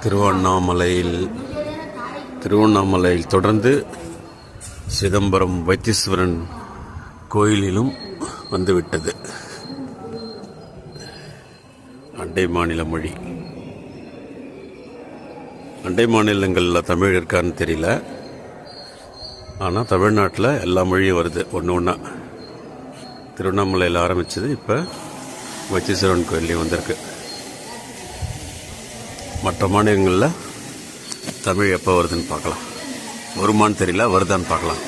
திருவண்ணாமலையில் திருவண்ணாமலையில் தொடர்ந்து சிதம்பரம் வைத்தீஸ்வரன் கோயிலிலும் வந்துவிட்டது. அண்டை மாநில மொழி. அண்டை மாநிலங்களில் தமிழ் இருக்கான்னு தெரியல. ஆனால் தமிழ்நாட்டில் எல்லா மொழியும் வருது. ஒன்று ஒன்றா திருவண்ணாமலையில் ஆரம்பித்தது இப்போ வச்சீஸ்வரன் கோயிலையும் வந்திருக்கு. மற்ற மாநிலங்களில் தமிழ் எப்போ வருதுன்னு பார்க்கலாம். வருமான்னு தெரியல வருதான்னு பார்க்கலாம்.